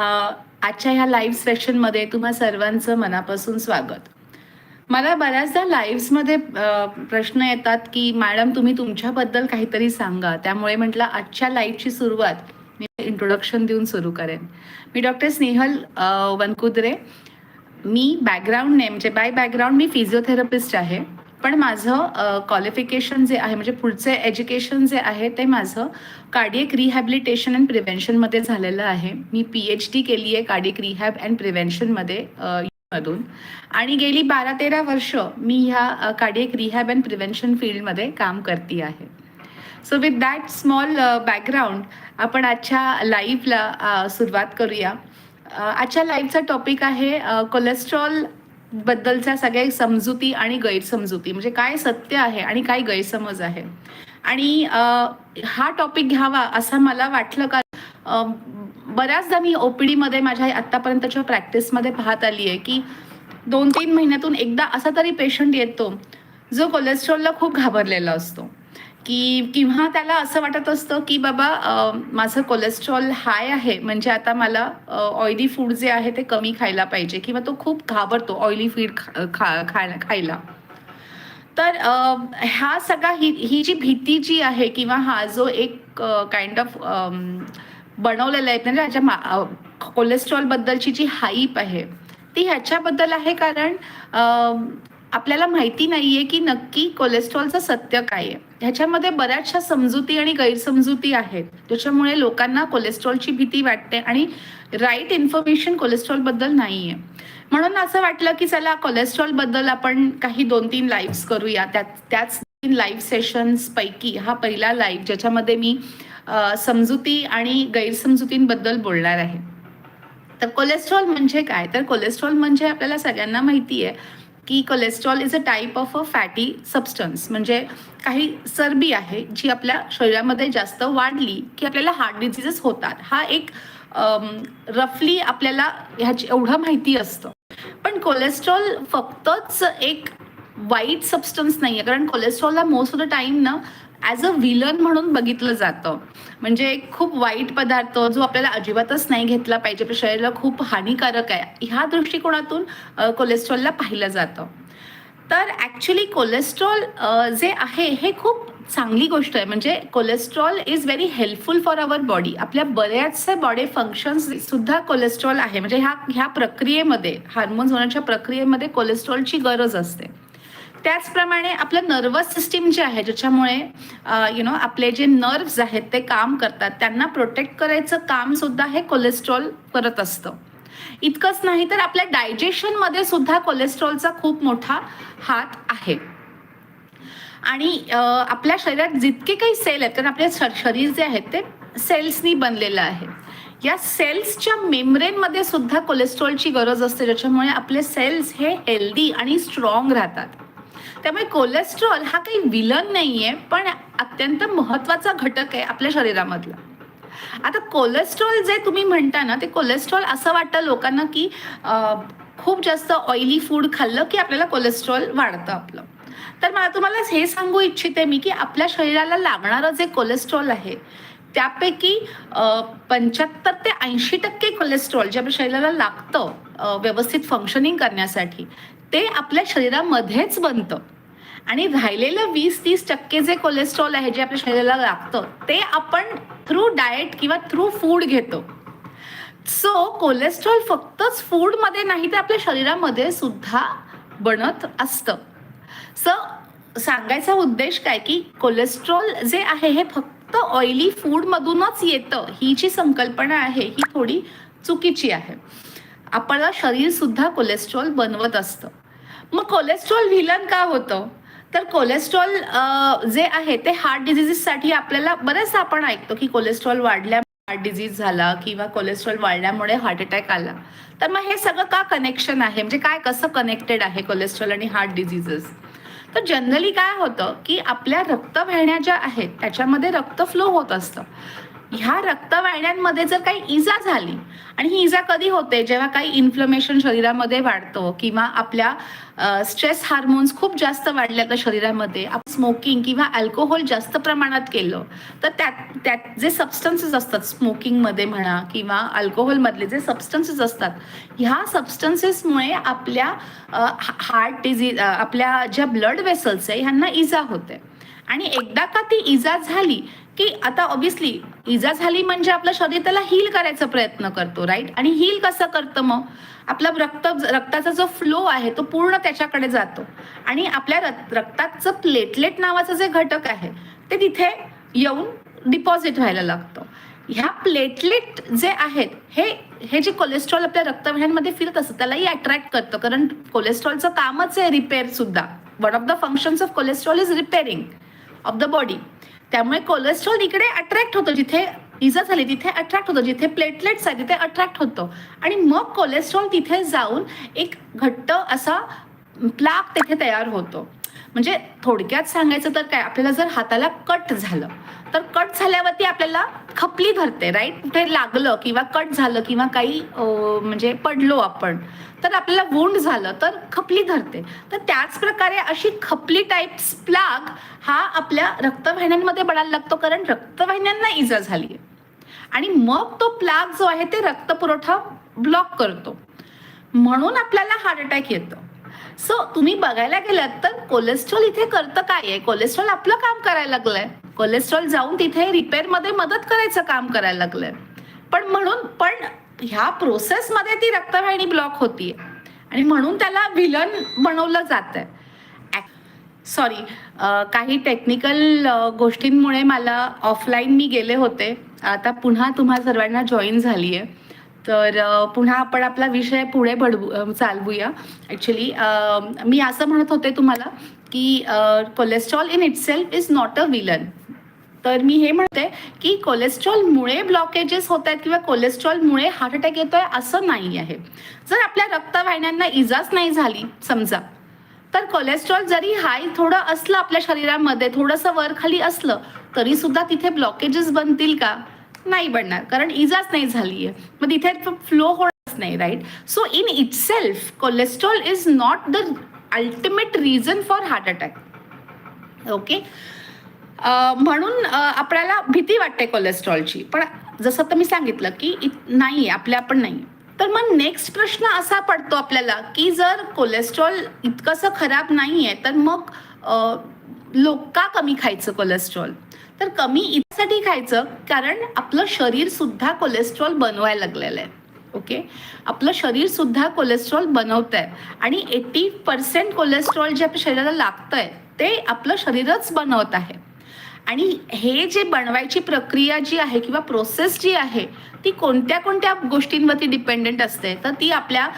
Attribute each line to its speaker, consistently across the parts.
Speaker 1: आजच्या ह्या लाईव्ह सेशनमध्ये तुम्हा सर्वांचं मनापासून स्वागत. मला बऱ्याचदा लाईव्हमध्ये प्रश्न येतात की मॅडम तुम्ही तुमच्याबद्दल काहीतरी सांगा. त्यामुळे म्हटलं आजच्या लाईव्हची सुरुवात मी इंट्रोडक्शन देऊन सुरू करेन. मी डॉक्टर स्नेहल वनकुद्रे. मी बॅकग्राऊंडने म्हणजे बाय बॅकग्राऊंड मी फिजिओथेरपिस्ट आहे. पण माझं क्वालिफिकेशन जे आहे म्हणजे पुढचे एज्युकेशन जे आहे ते माझं कार्डियक रिहॅबिलिटेशन अँड प्रिव्हेन्शनमध्ये झालेलं आहे. मी पी एच डी केली आहे कार्डियक रिहॅब अँड प्रिव्हेन्शनमध्ये मधून. आणि गेली बारा तेरा वर्ष मी ह्या कार्डियक रिहॅब अँड प्रिव्हेन्शन फील्डमध्ये काम करते आहे. So with that small background आपण आजच्या लाईव्हला सुरुवात करूया. आजच्या लाईव्हचा टॉपिक आहे कोलेस्ट्रॉल बद्दलच्या सगळ्या समजुती आणि गैरसमजुती म्हणजे काय सत्य आहे आणि काय गैरसमज आहे. आणि हा टॉपिक घ्यावा असं मला वाटलं का बऱ्याचदा मी ओपीडीमध्ये माझ्या आत्तापर्यंतच्या प्रॅक्टिसमध्ये पाहत आली आहे की दोन तीन महिन्यातून एकदा असा तरी पेशंट येतो जो कोलेस्ट्रॉलला खूप घाबरलेला असतो. की किंवा त्याला असं वाटत असतं की बाबा माझं कोलेस्ट्रॉल हाय आहे म्हणजे आता मला ऑइली फूड जे आहे ते कमी खायला पाहिजे किंवा तो खूप घाबरतो ऑइली फीड खा खायला खायला. तर ह्या सगळा ही ही जी भीती जी आहे किंवा हा जो एक काइंड ऑफ बनवलेला आहे म्हणजे ह्याच्या मा कोलेस्ट्रॉलबद्दलची जी हाईप आहे ती ह्याच्याबद्दल आहे कारण आपल्याला माहिती नाही आहे की नक्की कोलेस्ट्रॉलचं सत्य काय आहे. ह्याच्यामध्ये बऱ्याचशा समजुती आणि गैरसमजुती आहेत. त्याच्यामुळे लोकांना कोलेस्ट्रॉलची भीती वाटते आणि राईट इन्फॉर्मेशन कोलेस्ट्रॉलबद्दल नाही आहे म्हणून असं वाटलं की चला कोलेस्ट्रॉलबद्दल आपण काही दोन तीन लाईव्ह करूया. त्यात त्याच तीन लाईव्ह सेशन्सपैकी हा पहिला लाईव्ह ज्याच्यामध्ये मी समजुती आणि गैरसमजुतींबद्दल बोलणार आहे. तर कोलेस्ट्रॉल म्हणजे काय? तर कोलेस्ट्रॉल म्हणजे आपल्याला सगळ्यांना माहिती आहे की cholesterol is a type of a fatty substance म्हणजे काही चरबी आहे जी आपल्या शरीरामध्ये जास्त वाढली की आपल्याला हार्ट डिझिजेस होतात. हा एक रफली आपल्याला ह्याची एवढं माहिती असतं. पण कोलेस्ट्रॉल फक्तच एक वाईट सबस्टन्स नाही आहे कारण कोलेस्ट्रॉलला मोस्ट ऑफ द टाईम ना ॲज अ विलन म्हणून बघितलं जातं. म्हणजे खूप वाईट पदार्थ जो आपल्याला अजिबातच नाही घेतला पाहिजे आपल्या शरीराला खूप हानिकारक आहे ह्या दृष्टिकोनातून कोलेस्ट्रॉलला पाहिलं जातं. तर ॲक्च्युली कोलेस्ट्रॉल जे आहे हे खूप चांगली गोष्ट आहे. म्हणजे cholesterol is very helpful for our body आपल्या बऱ्याचशा बॉडी फंक्शन्स सुद्धा कोलेस्ट्रॉल आहे. म्हणजे ह्या ह्या प्रक्रियेमध्ये हार्मोन्स होण्याच्या प्रक्रियेमध्ये कोलेस्ट्रॉलची गरज असते. त्याचप्रमाणे आपलं नर्वस सिस्टीम जे आहे ज्याच्यामुळे यु नो आपले जे नर्व्स आहेत ते काम करतात. त्यांना प्रोटेक्ट करायचं काम सुद्धा हे कोलेस्ट्रॉल करत असतं. इतकंच नाही तर आपल्या डायजेशनमध्ये सुद्धा कोलेस्ट्रॉलचा खूप मोठा हात आहे. आणि आपल्या शरीरात जितके काही सेल आहेत कारण आपले श- शरीर जे आहे ते सेल्सनी बनलेलं आहे. या सेल्सच्या मेम्ब्रेनमध्ये सुद्धा कोलेस्ट्रॉलची गरज असते ज्याच्यामुळे आपले सेल्स हे हेल्दी आणि स्ट्रॉंग राहतात. त्यामुळे कोलेस्ट्रॉल हा काही विलन नाही आहे पण अत्यंत महत्त्वाचा घटक आहे आपल्या शरीरामधला. आता कोलेस्ट्रॉल जे तुम्ही म्हणता ना ते कोलेस्ट्रॉल असं वाटतं लोकांना की खूप जास्त ऑइली फूड खाल्लं की आपल्याला कोलेस्ट्रॉल वाढतं आपलं. तर मला तुम्हाला हे सांगू इच्छिते मी की आपल्या शरीराला लागणारं जे कोलेस्ट्रॉल आहे त्यापैकी पंच्याहत्तर ते ऐंशी टक्के कोलेस्ट्रॉल जे आपल्या शरीराला लागतं व्यवस्थित फंक्शनिंग करण्यासाठी ते आपल्या शरीरामध्येच बनतं. आणि राहिलेलं वीस तीस टक्के जे कोलेस्ट्रॉल आहे जे आपल्या शरीराला लागतं ते आपण थ्रू डाएट किंवा थ्रू फूड घेतो. सो कोलेस्ट्रॉल फक्तच फूडमध्ये नाही तर आपल्या शरीरामध्ये सुद्धा बनत असतं. सो सांगायचा उद्देश काय की कोलेस्ट्रॉल जे आहे हे फक्त ऑइली फूडमधूनच येतं. ही जी संकल्पना आहे ही थोडी चुकीची आहे. आपलं शरीर सुद्धा कोलेस्ट्रॉल बनवत असतं. मग कोलेस्ट्रॉल व्हिलन का होतं? तर कोलेस्ट्रॉल जे आहे ते हार्ट डिझिजेससाठी आपल्याला बरेच आपण ऐकतो की कोलेस्ट्रॉल वाढल्या हार्ट डिझीज झाला किंवा कोलेस्ट्रॉल वाढल्यामुळे हार्ट अटॅक आला. तर मग हे सगळं का कनेक्शन आहे? म्हणजे काय कसं कनेक्टेड आहे कोलेस्ट्रॉल आणि हार्ट डिझिजेस तर जनरली काय होतं की आपल्या रक्तवाहिन्या ज्या आहेत त्याच्यामध्ये रक्त फ्लो होत असतं. ह्या रक्तवाहिन्यांमध्ये जर काही इजा झाली आणि ही इजा कधी होते? जेव्हा काही इन्फ्लमेशन शरीरामध्ये वाढतो किंवा आपल्या स्ट्रेस हार्मोन्स खूप जास्त वाढले आता शरीरामध्ये स्मोकिंग किंवा अल्कोहोल जास्त प्रमाणात केलं तर त्यात त्यात जे सबस्टन्सेस असतात स्मोकिंगमध्ये म्हणा किंवा अल्कोहोलमधले जे सबस्टन्सेस असतात ह्या सबस्टन्सेसमुळे आपल्या हार्ट डिझीज आपल्या ज्या ब्लड वेसल्स आहे ह्यांना इजा होते. आणि एकदा का ती इजा झाली की आता ऑब्विसली इजा झाली म्हणजे आपलं शरीर त्याला हील करायचा प्रयत्न करतो राईट आणि हील कसं करतं मग? आपला रक्त रक्ताचा जो फ्लो आहे तो पूर्ण त्याच्याकडे जातो. आणि आपल्या रक्ताचं प्लेटलेट नावाचं जे घटक आहे ते तिथे येऊन डिपॉझिट व्हायला लागतं. ह्या प्लेटलेट जे आहेत हे हे जे कोलेस्ट्रॉल आपल्या रक्तवाहिन्यांमध्ये फिरत असतं त्यालाही अट्रॅक्ट करतं. कारण कोलेस्ट्रॉलचं कामच आहे रिपेअर सुद्धा. One of the functions of cholesterol is repairing of the body त्यामुळे कोलेस्ट्रॉल इकडे अट्रॅक्ट होतं जिथे इजा झाली तिथे अट्रॅक्ट होतं जिथे प्लेटलेट्स आहे तिथे अट्रॅक्ट होतं. आणि मग कोलेस्ट्रॉल तिथे जाऊन एक घट्ट असा प्लाक तिथे तयार होतो. म्हणजे थोडक्यात सांगायचं तर काय आपल्याला जर हाताला कट झालं तर कट झाल्यावरती आपल्याला खपली धरते राईट कुठे लागलं किंवा कट झालं किंवा काही म्हणजे पडलो आपण तर आपल्याला वुंड झालं तर खपली धरते. तर त्याच प्रकारे अशी खपली टाईप प्लाग हा आपल्या रक्तवाहिन्यांमध्ये पडायला लागतो कारण रक्तवाहिन्यांना इजा झाली आहे आणि मग तो प्लाग जो आहे ते रक्तपुरवठा ब्लॉक करतो. म्हणून आपल्याला हार्ट अटॅक येतो. सो तुम्ही बघायला गेलात तर कोलेस्ट्रॉल इथे करतं काय आहे? कोलेस्ट्रॉल आपलं काम करायला लागलंय. कोलेस्ट्रॉल जाऊन तिथे रिपेअरमध्ये मदत करायचं काम करायला लागलंय. पण म्हणून पण ह्या प्रोसेसमध्ये ती रक्तवाहिनी ब्लॉक होतीये. आणि म्हणून त्याला विलन बनवलं जात आहे सॉरी काही टेक्निकल गोष्टींमुळे मला ऑफलाईन मी गेले होते. आता पुन्हा तुम्हा सर्वांना जॉईन झाली आहे तर पुन्हा आपण आपला विषय पुढे बढवू चालवूया. ॲक्च्युली मी असं म्हणत होते तुम्हाला की cholesterol in itself is not a villain तर मी हे म्हणते की कोलेस्ट्रॉलमुळे ब्लॉकेजेस होत आहेत किंवा कोलेस्ट्रॉलमुळे हार्ट अटॅक येतोय असं नाही आहे. जर आपल्या रक्तवाहिन्यांना इजाच नाही झाली समजा तर कोलेस्ट्रॉल जरी हाय थोडं असलं आपल्या शरीरामध्ये थोडंसं वर खाली असलं तरी सुद्धा तिथे ब्लॉकेजेस बनतील का? नाही बनणार कारण इजाच नाही झाली आहे मग तिथे फ्लो होणारच नाही right so in itself cholesterol is not the ultimate reason for heart attack okay म्हणून आपल्याला भीती वाटते कोलेस्ट्रॉलची पण जसं तर मी सांगितलं की नाही आपल्या पण नाही तर मग नेक्स्ट प्रश्न असा पडतो आपल्याला की जर कोलेस्ट्रॉल इतकंसं खराब नाही आहे तर मग लोक का कमी खायचं कोलेस्ट्रॉल तर कमी इतसाठी खायचं कारण आपलं शरीरसुद्धा कोलेस्ट्रॉल बनवायला लागलेलं आहे. ओके? आपलं शरीर सुद्धा कोलेस्ट्रॉल बनवत आहे आणि एटी पर्सेंट कोलेस्ट्रॉल जे आपल्या शरीराला लागतं आहे ते आपलं शरीरच बनवत आहे. आणि हे जे बनवायची प्रक्रिया जी आहे किंवा प्रोसेस जी आहे ती कोणत्या कोणत्या गोष्टींवरती डिपेंडेंट असते तर ती आपल्या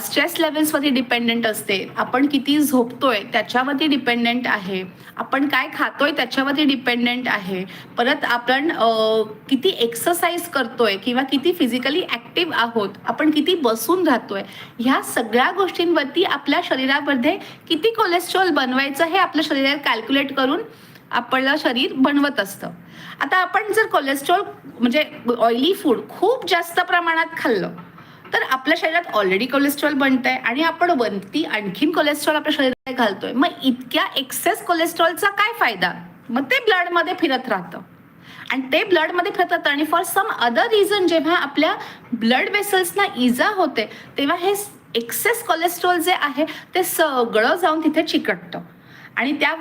Speaker 1: स्ट्रेस लेवल्सवरती डिपेंडेंट असते. आपण किती झोपतोय त्याच्यावरती डिपेंडेंट आहे. आपण काय खातोय त्याच्यावरती डिपेंडेंट आहे. परत आपण किती एक्सरसाइज करतोय किंवा किती फिजिकली ॲक्टिव्ह आहोत आपण किती बसून राहतोय ह्या सगळ्या गोष्टींवरती आपल्या शरीरामध्ये किती कोलेस्ट्रॉल बनवायचं हे आपल्या शरीरात कॅल्क्युलेट करून आपलं शरीर बनवत असतं. आता आपण जर कोलेस्ट्रॉल म्हणजे ऑइली फूड खूप जास्त प्रमाणात खाल्लं आपल्या शरीरात ऑलरेडी कोलेस्ट्रॉल बनत आहे आणि आपण वरती आणखीन कोलेस्ट्रॉल आपल्या शरीरात घालतोय मग इतक्या एक्सेस कोलेस्ट्रॉलचा काय फायदा? मग ते ब्लडमध्ये फिरत राहतं. आणि ते ब्लडमध्ये फिरत राहतं आणि फॉर सम अदर रिझन जेव्हा आपल्या ब्लड वेसल्सना इजा होते तेव्हा हे एक्सेस कोलेस्ट्रॉल जे आहे ते सगळं जाऊन तिथे चिकटतं. आणि त्या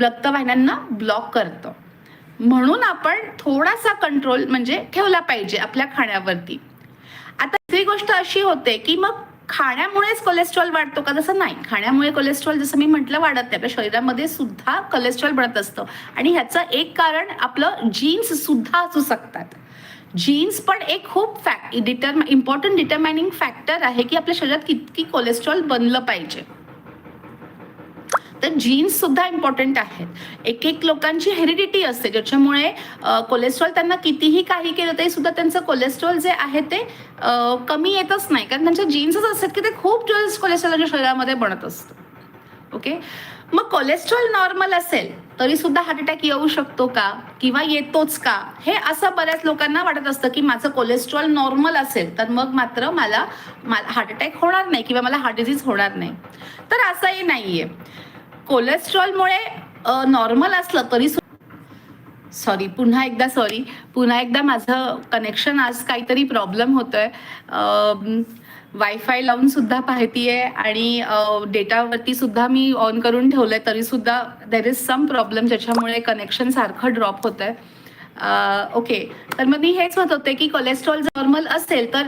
Speaker 1: रक्तवाहिन्यांना ब्लॉक करतं. म्हणून आपण थोडासा कंट्रोल म्हणजे ठेवला पाहिजे आपल्या खाण्यावरती. दुसरी गोष्ट अशी होते की मग खाण्यामुळेच कोलेस्ट्रॉल वाढतो का? तसं नाही. खाण्यामुळे कोलेस्ट्रॉल जसं मी म्हटलं वाढत नाही. आपल्या शरीरामध्ये सुद्धा कोलेस्ट्रॉल बनत असतं. आणि ह्याचं एक कारण आपलं जीन्स सुद्धा असू शकतात. जीन्स पण एक खूप फॅक्ट डिटर्म इम्पॉर्टंट डिटर्माइनिंग फॅक्टर आहे की आपल्या शरीरात किती कोलेस्ट्रॉल बनलं पाहिजे. तर जीन्स सुद्धा इम्पॉर्टंट आहेत. एक एक लोकांची हेरिडिटी असते ज्याच्यामुळे कोलेस्ट्रॉल त्यांना कितीही काही केलं तरी सुद्धा त्यांचं कोलेस्ट्रॉल जे आहे ते कमी येतच नाही. कारण त्यांच्या जीन्सच असतात की ते खूप दिवस कोलेस्ट्रॉल त्यांच्या शरीरामध्ये बनत असतं. ओके? मग कोलेस्ट्रॉल नॉर्मल असेल तरी सुद्धा हार्ट अटॅक येऊ शकतो का? किंवा येतोच का? हे असं बऱ्याच लोकांना वाटत असतं की माझं कोलेस्ट्रॉल नॉर्मल असेल तर मग मात्र मला हार्ट अटॅक होणार नाही किंवा मला हार्ट डिझीज होणार नाही. तर असंही नाहीये. कोलेस्ट्रॉलमुळे नॉर्मल असलं तरी सॉरी पुन्हा एकदा सॉरी पुन्हा एकदा माझं कनेक्शन आज काहीतरी प्रॉब्लेम होतोय. वायफाय लावून सुद्धा पाहतीये आणि डेटावरती सुद्धा मी ऑन करून ठेवलंय तरी सुद्धा देर इज सम प्रॉब्लेम ज्याच्यामुळे कनेक्शन सारखं ड्रॉप होत आहे ओके तर मग मी हेच म्हणत होते की कोलेस्ट्रॉल नॉर्मल असेल तर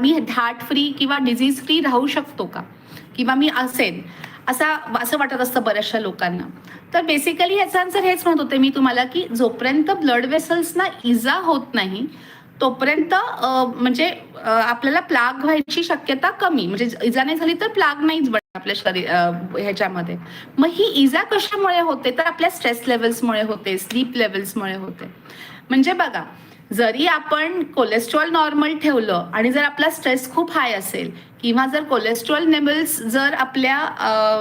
Speaker 1: मी हार्ट फ्री किंवा डिझीज फ्री राहू शकतो का? किंवा मी असेन. असा असं वाटत असतं बऱ्याचशा लोकांना. तर बेसिकली ह्याचा आन्सर हेच म्हणत होते मी तुम्हाला की जोपर्यंत ब्लड वेसल्सना इजा होत नाही तोपर्यंत म्हणजे आपल्याला प्लाग व्हायची शक्यता कमी. म्हणजे इजा नाही झाली तर प्लाग नाहीच बनत आपल्या शरीर ह्याच्यामध्ये. मग ही इजा कशामुळे होते? तर आपल्या स्ट्रेस लेवल्समुळे होते स्लीप लेवल्समुळे होते. म्हणजे बघा जरी आपण कोलेस्ट्रॉल नॉर्मल ठेवलं आणि जर आपला स्ट्रेस खूप हाय असेल किंवा जर कोलेस्ट्रॉल लेवल्स जर आपल्या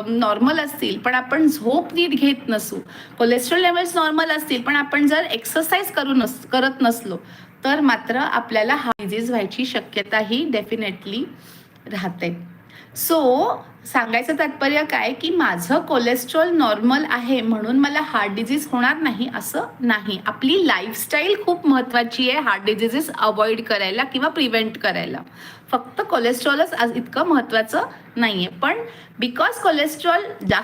Speaker 1: नॉर्मल असतील पण आपण झोप नीट घेत नसू कोलेस्ट्रॉल लेवल्स नॉर्मल असतील पण आपण जर एक्सरसाइज करू नस करत नसलो तर मात्र आपल्याला हा डिझीज व्हायची शक्यता ही डेफिनेटली राहते. सो सांगायचं तात्पर्य काय की माझं कोलेस्ट्रॉल नॉर्मल आहे म्हणून मला हार्ट डिझीज होणार नाही असं नाही. आपली लाईफस्टाईल खूप महत्वाची आहे हार्ट डिझिजेस अवॉइड करायला किंवा प्रिव्हेंट करायला. फक्त कोलेस्ट्रॉलच आज इतकं महत्वाचं आहे पण बिकॉज कोलेस्ट्रॉल जास्त